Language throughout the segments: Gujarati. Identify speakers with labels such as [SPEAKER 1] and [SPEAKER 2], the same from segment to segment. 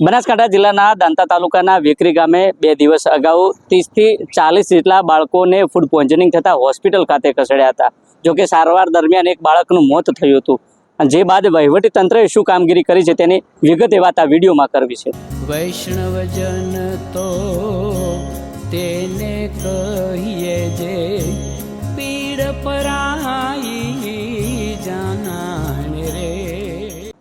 [SPEAKER 1] બનાસકાંઠા જિલ્લાના દાંતા તાલુકાના વેકરી ગામે બે દિવસ અગાઉ ત્રીસથી ચાલીસ જેટલા બાળકોને ફૂડ પોઈઝનિંગ થતાં હોસ્પિટલ ખાતે ખસેડ્યા હતા. જોકે સારવાર દરમિયાન એક બાળકનું મોત થયું હતું. જે બાદ વહીવટી તંત્રએ શું કામગીરી કરી છે તેની વિગતે વાત આ વિડીયોમાં કરવી છે.
[SPEAKER 2] વૈષ્ણવજન તો તેને કહીએ જે પીડ પરાઈ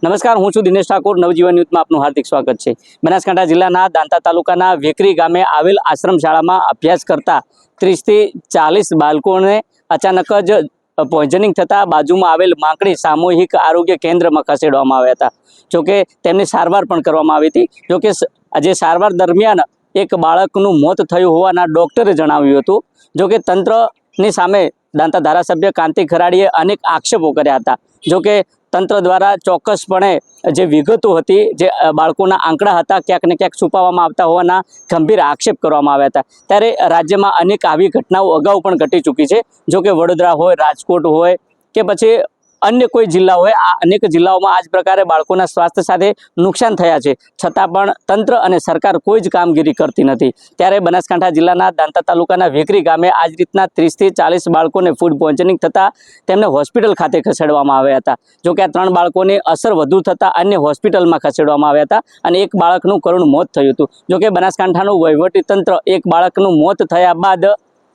[SPEAKER 1] નમસ્કાર, હું છું દિનેશ ઠાકોર. નવજીવન ન્યૂઝમાં આપનું હાર્દિક સ્વાગત છે. બનાસકાંઠા જિલ્લાના દાંતા તાલુકાના વેકરી ગામે આવેલ આશ્રમ શાળામાં અભ્યાસ કરતા ત્રીસથી ચાલીસ બાળકોને અચાનક જ પોઈઝનિંગ થતાં બાજુમાં આવેલ માંકડી સામૂહિક આરોગ્ય કેન્દ્રમાં ખસેડવામાં આવ્યા હતા. જોકે તેમની સારવાર પણ કરવામાં આવી હતી. જોકે આજે સારવાર દરમિયાન એક બાળકનું મોત થયું હોવાના ડૉક્ટરે જણાવ્યું હતું. જોકે તંત્રની સામે દાંતા ધારાસભ્ય કાંતિ ખરાડીએ અનેક આક્ષેપો કર્યા હતા. જોકે તંત્ર દ્વારા ચોક્કસપણે જે વિગતો હતી, જે બાળકોના આંકડા હતા, ક્યાંક ને ક્યાંક છુપાવવામાં આવતા હોવાના ગંભીર આક્ષેપ કરવામાં આવ્યા હતા. ત્યારે રાજ્યમાં અનેક આવી ઘટનાઓ અગાઉ પણ ઘટી ચૂકી છે. જો કે વડોદરા હોય, રાજકોટ હોય કે પછી અન્ય કોઈ જિલ્લા હોય, આ અનેક જિલ્લાઓમાં આ જ પ્રકારે બાળકોના સ્વાસ્થ્ય સાથે નુકસાન થયા છે. છતાં પણ તંત્ર અને સરકાર કોઈ જ કામગીરી કરતી નથી. ત્યારે બનાસકાંઠા જિલ્લાના દાંતા તાલુકાના વેકરી ગામે આ જ રીતના ત્રીસથી ચાલીસ બાળકોને ફૂડ પોઈઝનિંગ થતાં તેમને હોસ્પિટલ ખાતે ખસેડવામાં આવ્યા હતા. જો કે આ ત્રણ બાળકોને અસર વધુ થતાં અન્ય હોસ્પિટલમાં ખસેડવામાં આવ્યા હતા અને એક બાળકનું કરુણ મોત થયું હતું. જો કે બનાસકાંઠાનું વહીવટી તંત્ર એક બાળકનું મોત થયા બાદ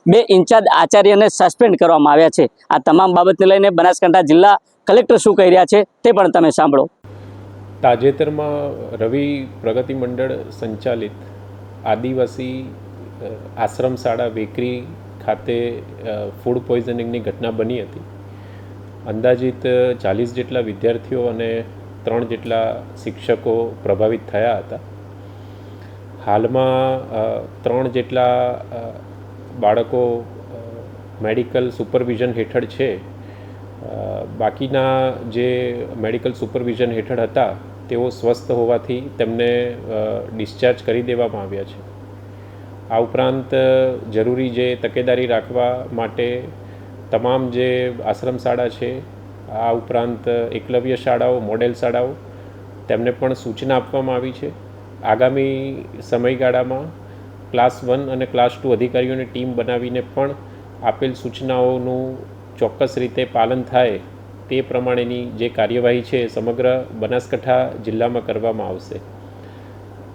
[SPEAKER 1] બે ઇન્ચાર્જ આચાર્યને સસ્પેન્ડ કરવામાં આવ્યા છે. આ તમામ બાબતને લઈને બનાસકાંઠા જિલ્લા કલેક્ટર શું કહી રહ્યા છે તે પણ તમે સાંભળો.
[SPEAKER 3] તાજેતરમાં રવિ પ્રગતિ મંડળ સંચાલિત આદિવાસી આશ્રમ શાળા વેકરી ખાતે ફૂડ પોઈઝનિંગની ઘટના બની હતી. અંદાજિત ચાલીસ જેટલા વિદ્યાર્થીઓ અને ત્રણ જેટલા શિક્ષકો પ્રભાવિત થયા હતા. હાલમાં ત્રણ જેટલા બાળકો મેડિકલ સુપરવિઝન હેઠળ છે. બાકીના જે મેડિકલ સુપરવિઝન હેઠળ હતા, તેઓ સ્વસ્થ હોવાથી તેમને ડિસ્ચાર્જ કરી દેવામાં આવ્યા છે. આ ઉપરાંત જરૂરી જે તકેદારી રાખવા માટે તમામ જે આશ્રમ શાળા છે, આ ઉપરાંત એકલવ્ય શાળાઓ, મોડેલ શાળાઓ, તેમને પણ સૂચના આપવામાં આવી છે. આગામી સમયગાળામાં ક્લાસ વન અને ક્લાસ ટુ અધિકારીઓની ટીમ બનાવીને પણ આપેલ સૂચનાઓનું ચોક્કસ રીતે પાલન થાય તે પ્રમાણેની જે કાર્યવાહી છે સમગ્ર બનાસકાંઠા જિલ્લામાં કરવામાં આવશે.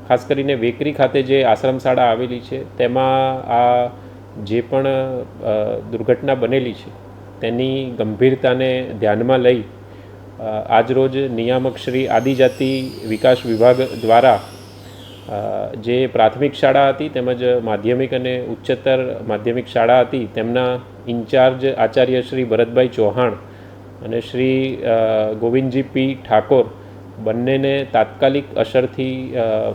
[SPEAKER 3] ખાસ કરીને વેકરી ખાતે જે આશ્રમ શાળા આવેલી છે, તેમાં આ જે પણ દુર્ઘટના બનેલી છે, તેની ગંભીરતાને ધ્યાનમાં લઈ આજરોજ નિયામક શ્રી આદિજાતિ વિકાસ વિભાગ દ્વારા જે પ્રાથમિક શાળા હતી તેમજ માધ્યમિક અને ઉચ્ચતર માધ્યમિક શાળા હતી, તેમના ઇન્ચાર્જ આચાર્ય શ્રી ભરતભાઈ ચૌહાણ અને શ્રી ગોવિંદજી પી ઠાકોર બંનેને તાત્કાલિક અસરથી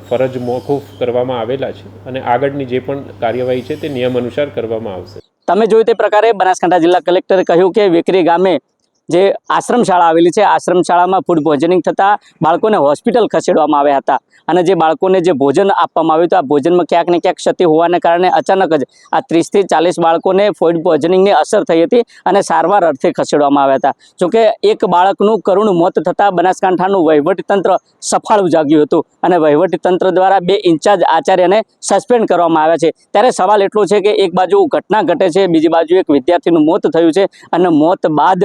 [SPEAKER 3] ફરજ મોકૂફ કરવામાં આવેલા છે અને આગળની જે પણ કાર્યવાહી છે તે નિયમ અનુસાર કરવામાં આવશે.
[SPEAKER 1] તમે જોયું તે પ્રકારે બનાસકાંઠા જિલ્લા કલેક્ટરે કહ્યું કે વેકરી ગામે જે આશ્રમ શાળા આવેલી છે આશ્રમ શાળામાં ફૂડ પોઈઝનિંગ થતાં બાળકોને હોસ્પિટલ ખસેડવામાં આવ્યા હતા. અને જે બાળકોને જે ભોજન આપવામાં આવ્યું હતું, આ ભોજનમાં ક્યાંક ને ક્યાંક ક્ષતિ હોવાને કારણે અચાનક જ આ ત્રીસથી ચાલીસ બાળકોને ફૂડ પોઈઝનિંગની અસર થઈ હતી અને સારવાર અર્થે ખસેડવામાં આવ્યા હતા. જોકે એક બાળકનું કરુણ મોત થતાં બનાસકાંઠાનું વહીવટીતંત્ર સફાળું જાગ્યું હતું અને વહીવટીતંત્ર દ્વારા બે ઇન્ચાર્જ આચાર્યને સસ્પેન્ડ કરવામાં આવ્યા છે. ત્યારે સવાલ એટલો છે કે એક બાજુ ઘટના ઘટે છે, બીજી બાજુ એક વિદ્યાર્થીનું મોત થયું છે અને મોત બાદ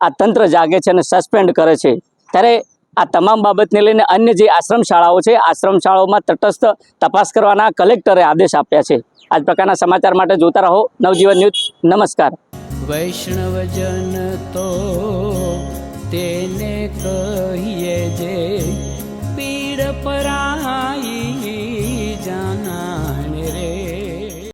[SPEAKER 1] આ તંત્ર જાગે છે અને સસ્પેન્ડ કરે છે. ત્યારે આ તમામ બાબતને લઈને અન્ય જે આશ્રમ શાળાઓ છે આશ્રમ શાળાઓમાં તટસ્થ તપાસ કરવાના કલેક્ટરે આદેશ આપ્યા છે. આ જ પ્રકારના સમાચાર માટે જોતા રહો. નવજીવન ન્યૂઝ, નમસ્કાર.
[SPEAKER 2] વૈષ્ણવજન તો તેને કહીએ જે પીડ પરાઈ